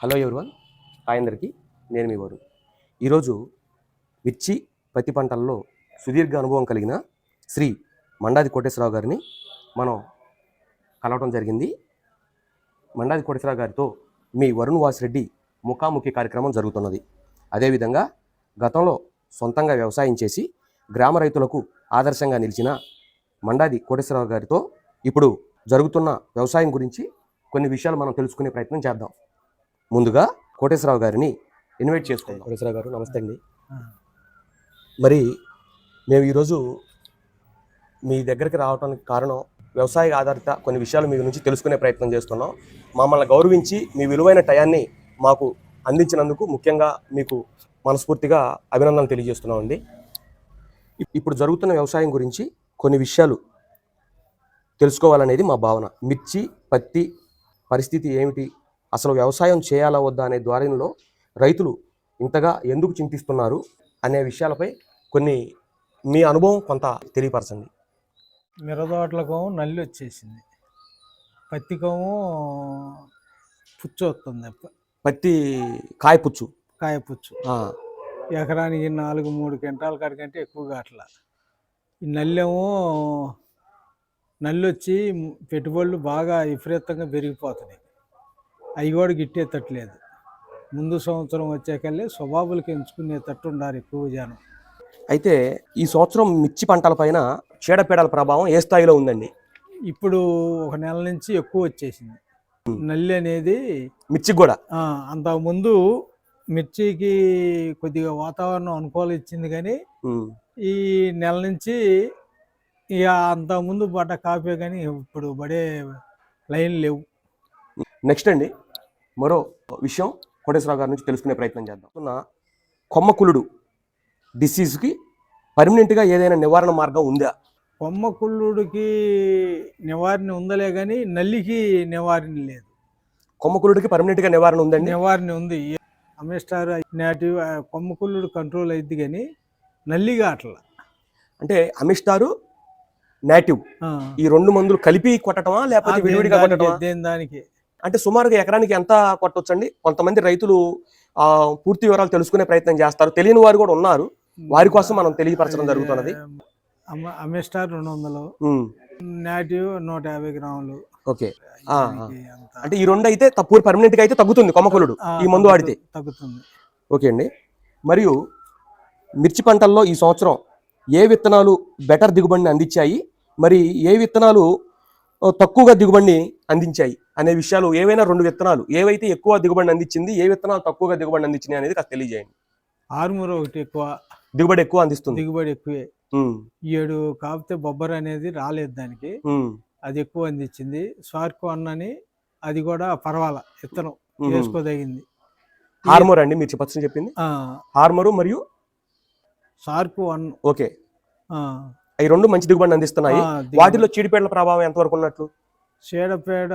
Hello everyone hi అందరికీ. నేను మీ వారు ఈరోజు మిర్చి పత్తి పంటల్లో సుదీర్ఘ అనుభవం కలిగిన శ్రీ మండాది కోటేశ్వరరావు గారిని మనం కలవడం జరిగింది. మండాది కోటేశ్వరరావు గారితో మీ వరుణ్ వాసిరెడ్డి ముఖాముఖి కార్యక్రమం జరుగుతున్నది. అదేవిధంగా గతంలో సొంతంగా వ్యవసాయం చేసి గ్రామ రైతులకు ఆదర్శంగా నిలిచిన మండాది కోటేశ్వరరావు గారితో ఇప్పుడు జరుగుతున్న వ్యవసాయం గురించి కొన్ని విషయాలు మనం తెలుసుకునే ప్రయత్నం చేద్దాం. ముందుగా కోటేశ్వరరావు గారిని ఇన్వైట్ చేసుకుందాం. కోటేశ్వరరావు గారు నమస్తే అండి. మరి మేము ఈరోజు మీ దగ్గరికి రావడానికి కారణం వ్యవసాయ ఆధారిత కొన్ని విషయాలు మీ నుంచి తెలుసుకునే ప్రయత్నం చేస్తున్నాం. మమ్మల్ని గౌరవించి మీ విలువైన టయాన్ని మాకు అందించినందుకు ముఖ్యంగా మీకు మనస్ఫూర్తిగా అభినందనలు తెలియజేస్తున్నామండి ఇప్- ఇప్పుడు జరుగుతున్న వ్యవసాయం గురించి కొన్ని విషయాలు తెలుసుకోవాలనేది మా భావన. మిర్చి పత్తి పరిస్థితి ఏమిటి? అసలు వ్యవసాయం చేయాలా వద్దా అనే ద్వారంలో రైతులు ఇంతగా ఎందుకు చింతిస్తున్నారు అనే విషయాలపై కొన్ని మీ అనుభవం కొంత తెలియపరచండి. మిరదోట్లకేమో నల్లి వచ్చేసింది పత్తికేమో పుచ్చు వస్తుంది పత్తి కాయపుచ్చు కాయ పుచ్చు. ఆ, ఎకరానికి నాలుగు మూడు క్వింటాల కాడికంటే ఎక్కువగా అట్లా ఈ నల్లేమో నల్లి వచ్చి పెట్టుబడులు బాగా విపరీతంగా పెరిగిపోతున్నాయి. అవి కూడా గిట్టేటట్లేదు ముందు సంవత్సరం వచ్చాకల్లే స్వభావాలకి ఎంచుకునేటట్టు ఉండాలి ఎక్కువ జనం. అయితే ఈ సంవత్సరం మిర్చి పంటల పైన చీడపీడల ప్రభావం ఏ స్థాయిలో ఉందండి? ఇప్పుడు ఒక నెల నుంచి ఎక్కువ వచ్చేసింది. నల్లి అనేది మిర్చికి కూడా? అంతకుముందు మిర్చికి కొద్దిగా వాతావరణం అనుకూలం ఇచ్చింది కానీ ఈ నెల నుంచి ఇక అంతకుముందు పడ్డ కాపే కానీ ఇప్పుడు పడే లైన్ లేవు. నెక్స్ట్ అండి మరో విషయం కోటేశ్వరరావు గారి నుంచి తెలుసుకునే ప్రయత్నం చేద్దాం. ఉన్న కొమ్మకులుడు డిసీజ్కి పర్మనెంట్గా ఏదైనా నివారణ మార్గం ఉందా? కొమ్మ కుళ్ళుడికి నివారణ ఉందలే కానీ నల్లికి నివారణ లేదు. కొమ్మకులుడికి పర్మనెంట్గా నివారణ ఉందండి? నివారణ ఉంది. అమిస్టార్ నేటివ్ కొమ్మ కుళ్ళుడు కంట్రోల్ అయింది కానీ నల్లిగా అట్లా అంటే అమిస్టారు నేటివ్. ఈ రెండు మందులు కలిపి కొట్టటమా ఆ, లేకపోతే విడివిడిగా దేని దానికి? అంటే సుమారుగా ఎకరానికి ఎంత కొట్టొచ్చండి కొంతమంది రైతులు ఆ, పూర్తి వివరాలు తెలుసుకునే ప్రయత్నం చేస్తారు. తెలియని వారు కూడా ఉన్నారు. వారి కోసం మనం తెలియపరచడం జరుగుతున్నది. అమ- అమిస్టార్ రెండు వందలు ఉమ్, నేటివ్ నూట యాభై గ్రాములు. ఓకే. అంటే ఈ రెండు అయితే తప్పు పర్మనెంట్గా అయితే తగ్గుతుంది కొమ్మకులుడు ఈ మందు వాడితే. తగ్గుతు- తగ్గుతుంది. ఓకే అండి. మరియు మిర్చి పంటల్లో ఈ సంవత్సరం ఏ విత్తనాలు బెటర్ దిగుబడిని అందించాయి? మరి ఏ విత్తనాలు తక్కువగా దిగుబడిని అందించాయి అనే విషయాలు ఏవైనా రెండు విత్తనాలు ఏవైతే ఎక్కువ దిగుబడిని అందించింది ఏ విత్తనాలు తక్కువగా దిగుబడిని అందించినాయి అనేది కాస్త తెలియజేయండి. ఆరుమూర ఒకటి ఎక్కువ. దిగుబడి ఎక్కువ అందిస్తుంది. దిగుబడి ఎక్కువే. ఏడు కాకపోతే బొబ్బర్ అనేది రాలేదు దానికి. అది ఎక్కువ అందించింది. స్వార్క్ వన్ అని అది కూడా పర్వాలా విత్తనం. వేసుకోదగింది. హార్మోర్ అండి మీరు చెప్పచ్చు చెప్పింది? హార్మోరు మరియు సార్క్ వన్ ఓకే. అవి రెండు మంచి దిగుబడిని అందిస్తున్నాయి. వాటిలో చీడిపేడల ప్రభావం ఎంతవరకు ఉన్నట్లు? చీడపేడ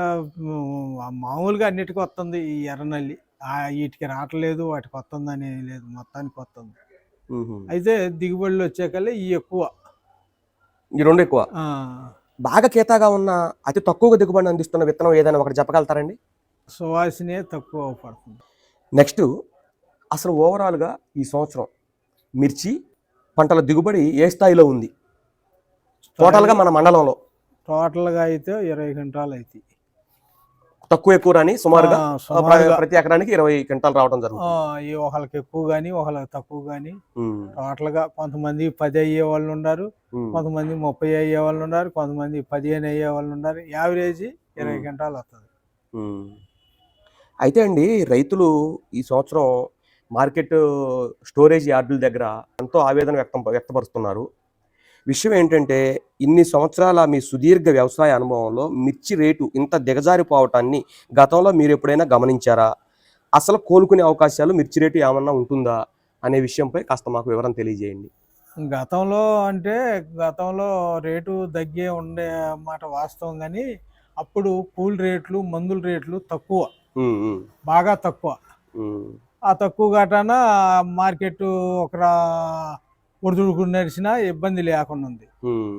మామూలుగా అన్నిటికీ వస్తుంది ఈ ఎర్రనల్లి. ఆ వీటికి రావట్లేదు వాటికి వస్తుంది అని లేదు మొత్తానికి వస్తుంది. అయితే దిగుబడులు వచ్చాకల్లా ఈ ఎక్కువ. ఈ రెండు ఎక్కువ? బాగా కేతాగా ఉన్న అతి తక్కువగా దిగుబడిని అందిస్తున్న విత్తనం ఏదైనా ఒకటి చెప్పగలుగుతారండి? సువాసనే తక్కువ పడుతుంది. నెక్స్ట్ అసలు ఓవరాల్గా ఈ సంవత్సరం మిర్చి పంటల దిగుబడి ఏ స్థాయిలో ఉంది? టోటల్గా మన మండలంలో టోటల్గా అయితే ఇరవై క్వింటాలు అవుతాయి తక్కువ ఎక్కువ రాని సుమారుగా. ప్రతి ఎకరానికి ఇరవై క్వింటాలు రావడం జరుగుతుంది ఈ ఒకళ్ళకి ఎక్కువ కానీ ఒకళ్ళకి తక్కువ కానీ ఉమ్, టోటల్గా కొంతమంది పది అయ్యే వాళ్ళు ఉన్నారు. కొంతమంది ముప్పై అయ్యే వాళ్ళు ఉన్నారు కొంతమంది పదిహేను అయ్యే వాళ్ళు ఉన్నారు యావరేజ్ ఇరవై. క్వింటాలు వస్తుంది. అయితే అండి రైతులు ఈ సంవత్సరం మార్కెట్ స్టోరేజ్ యార్డుల దగ్గర ఎంతో ఆవేదన వ్యక్తం వ్యక్తపరుస్తున్నారు విషయం ఏంటంటే ఇన్ని సంవత్సరాల మీ సుదీర్ఘ వ్యవసాయ అనుభవంలో మిర్చి రేటు ఇంత దిగజారిపోవటాన్ని గతంలో మీరు ఎప్పుడైనా గమనించారా? అసలు కోలుకునే అవకాశాలు మిర్చి రేటు ఏమన్నా ఉంటుందా? అనే విషయంపై కాస్త మాకు వివరం తెలియజేయండి. గతంలో అంటే గతంలో రేటు తగ్గే ఉండే మాట వాస్తవం కానీ అప్పుడు కూల్ రేట్లు మందుల రేట్లు తక్కువ. బాగా తక్కువ. ఆ తక్కువ గటాన మార్కెట్ ఒక ఉడుదుడుకు నడిచినా ఇబ్బంది లేకుండా ఉంది.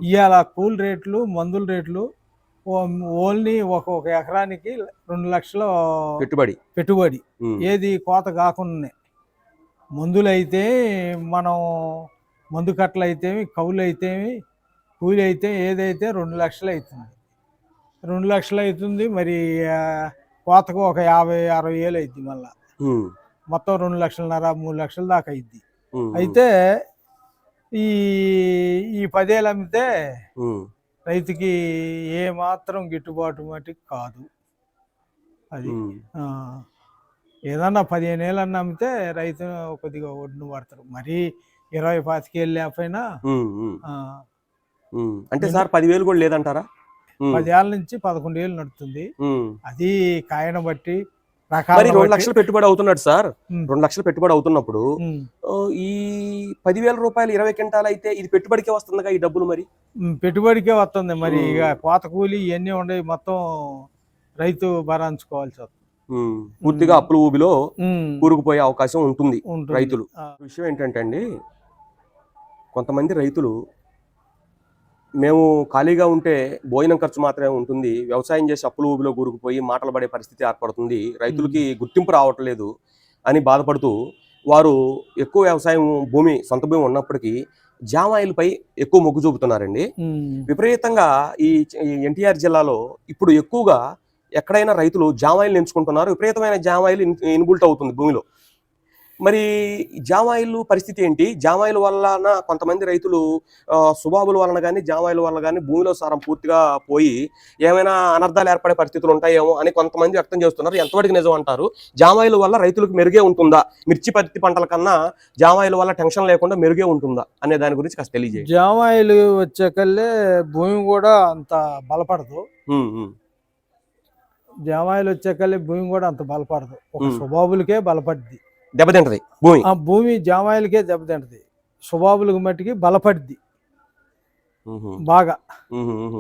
ఇవాళ కూల్ రేట్లు మందుల రేట్లు ఓన్లీ ఒక ఒక ఎకరానికి రెండు లక్షల పెట్టుబడి. పెట్టుబడి. ఏది కోత కాకుండా మందులు అయితే మనం మందు కట్టలు అయితేమి కవులు అయితేమి కూలి అయితే ఏదైతే రెండు లక్షలు అవుతుంది రెండు లక్షలు అవుతుంది మరి కోతకు ఒక యాభై అరవై వేలు అవుతుంది మళ్ళీ మొత్తం రెండు లక్షలన్నర మూడు లక్షల దాకా అయింది అయితే ఈ ఈ పదేళ్ళు అమ్మితే రైతుకి ఏ మాత్రం గిట్టుబాటు మటుకు కాదు. అది. ఏదన్నా పదిహేను ఏళ్ళన్నా అమ్మితే రైతు కొద్దిగా ఒడ్డును పడతారు. మరీ ఇరవై పాతికేళ్ళు లేకపోయినా. అంటే సార్ పదివేలు కూడా లేదంటారా? పదేళ్ళ నుంచి పదకొండు ఏళ్ళు నడుస్తుంది ఉమ్. అది కాయను బట్టి మరి రెండు లక్షలు పెట్టుబడి అవుతున్నాడు సార్. రెండు లక్షలు పెట్టుబడి అవుతున్నప్పుడు ఈ పదివేల రూపాయలు ఇరవై క్వింటాలు అయితే ఇది పెట్టుబడికే వస్తుందిగా ఈ డబ్బులు మరి? పెట్టుబడికే వస్తుంది మరి. ఇక కోత కూలి ఇవన్నీ ఉండేవి మొత్తం రైతు భరాంచుకోవాల్సి వస్తుంది. ఉమ్, పూర్తిగా అప్పుల ఊబిలో కూరుకుపోయే అవకాశం ఉంటుంది. రైతులు. విషయం ఏంటంటే అండి కొంతమంది రైతులు మేము ఖాళీగా ఉంటే భోజనం ఖర్చు మాత్రమే ఉంటుంది. వ్యవసాయం చేసి అప్పుల ఊబిలో కూరుకుపోయి మాటలు పడే పరిస్థితి ఏర్పడుతుంది. రైతులకి గుర్తింపు రావట్లేదు అని బాధపడుతూ వారు ఎక్కువ వ్యవసాయం భూమి సొంత భూమి ఉన్నప్పటికీ జామాయిలపై ఎక్కువ మొగ్గు చూపుతున్నారండి. విపరీతంగా ఈ ఎన్టీఆర్ జిల్లాలో ఇప్పుడు ఎక్కువగా ఎక్కడైనా రైతులు జామాయిలు ఎంచుకుంటున్నారు. విపరీతమైన జామాయిలు ఇన్- ఇన్బుల్ట్ అవుతుంది భూమిలో. మరి జామాయిలు పరిస్థితి ఏంటి? జామాయిల వలన కొంతమంది రైతులు సుబాబుల వలన కానీ జామాయిల వలన కానీ భూమిలో సారం పూర్తిగా పోయి ఏమైనా అనర్థాలు ఏర్పడే పరిస్థితులు ఉంటాయేమో అని కొంతమంది వ్యక్తం చేస్తున్నారు. ఎంతవరకు నిజం అంటారు? జామాయిల వల్ల రైతులకు మెరుగే ఉంటుందా? మిర్చి పత్తి పంటల కన్నా జామాయిల వల్ల టెన్షన్ లేకుండా మెరుగే ఉంటుందా? అనే దాని గురించి కాస్త తెలియజేయండి. జామాయిలు వచ్చాకల్లే భూమి కూడా అంత బలపడదు. జామాయిలు వచ్చాకల్లే భూమి కూడా అంత బలపడదు. ఒక. సుబాబులకే బలపడ్ది. దెబ్బతింటది. భూమి. ఆ భూమి జామాయిలకే దెబ్బతింటది. సుబాబులకు మట్టికి బలపడ్ది ఉహు, బాగా.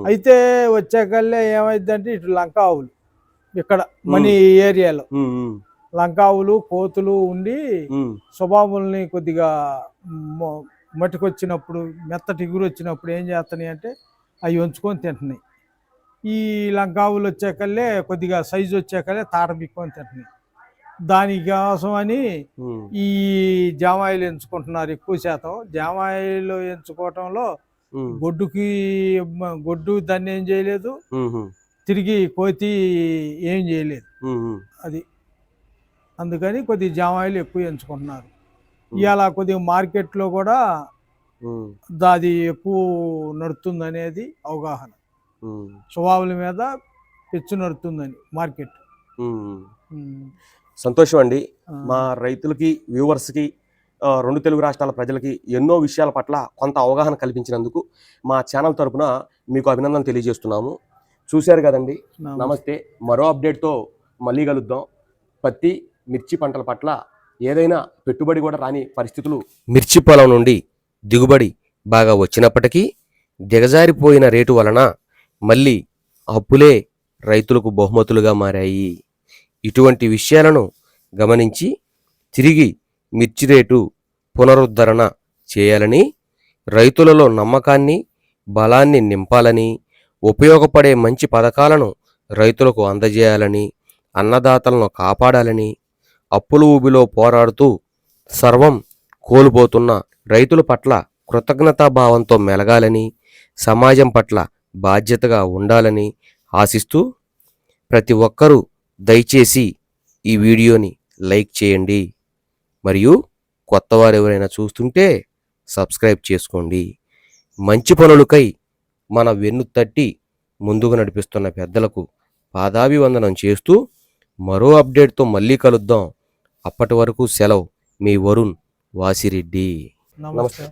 అయితే వచ్చాకల్లే ఏమైందంటే ఇటు లంక ఆవులు. ఇక్కడ మన ఏరియాలో. లంక ఆవులు కోతులు ఉండి స్వభావాలని కొద్దిగా మట్టుకొచ్చినప్పుడు మెత్తటి ఎగురు వచ్చినప్పుడు ఏం చేస్తున్నాయి అంటే అవి ఉంచుకొని తింటున్నాయి. ఈ లంకావులు వచ్చాకల్లే కొద్దిగా సైజు వచ్చాకలే తాట బిక్కొని తింటున్నాయి. దానికోసం అని ఈ జామాయిలు ఎంచుకుంటున్నారు ఎక్కువ శాతం. జామాయిలు ఎంచుకోవటంలో గొడ్డుకి గొడ్డు దాన్ని ఏం చేయలేదు. తిరిగి కోతి ఏం చేయలేదు. అది. అందుకని కొద్ది జామాయిలు ఎక్కువ ఎంచుకుంటున్నారు. ఇవాళ కొద్దిగా మార్కెట్లో కూడా దాది ఎక్కువ నడుతుంది అనేది అవగాహన స్వభావాల మీద పెచ్చు నడుతుందని మార్కెట్. సంతోషం అండి మా రైతులకి వ్యూవర్స్కి రెండు తెలుగు రాష్ట్రాల ప్రజలకి ఎన్నో విషయాల పట్ల కొంత అవగాహన కల్పించినందుకు మా ఛానల్ తరపున మీకు అభినందనలు తెలియజేస్తున్నాము. చూశారు కదండి? నమస్తే. నమస్తే. మరో అప్డేట్తో మళ్ళీ కలుద్దాం. పత్తి మిర్చి పంటల పట్ల ఏదైనా పెట్టుబడి కూడా రాని పరిస్థితులు మిర్చి పొలం నుండి దిగుబడి బాగా వచ్చినప్పటికీ దిగజారిపోయిన రేటు వలన మళ్ళీ అప్పులే రైతులకు బహుమతులుగా మారాయి. ఇటువంటి విషయాలను గమనించి తిరిగి మిర్చి రేటు పునరుద్ధరణ చేయాలని రైతులలో నమ్మకాన్ని బలాన్ని నింపాలని ఉపయోగపడే మంచి పథకాలను రైతులకు అందజేయాలని అన్నదాతలను కాపాడాలని అప్పుల ఊబిలో పోరాడుతూ సర్వం కోల్పోతున్న రైతుల పట్ల కృతజ్ఞతాభావంతో మెలగాలని సమాజం పట్ల బాధ్యతగా ఉండాలని ఆశిస్తూ ప్రతి ఒక్కరూ దయచేసి ఈ వీడియోని లైక్ చేయండి. మరియు కొత్తవారు ఎవరైనా చూస్తుంటే సబ్స్క్రైబ్ చేసుకోండి. మంచి పనులకై మన వెన్ను తట్టి ముందుకు నడిపిస్తున్న పెద్దలకు పాదాభివందనం చేస్తూ మరో అప్డేట్తో మళ్ళీ కలుద్దాం. అప్పటి వరకు సెలవు మీ వరుణ్ వాసిరెడ్డి. నమస్తే.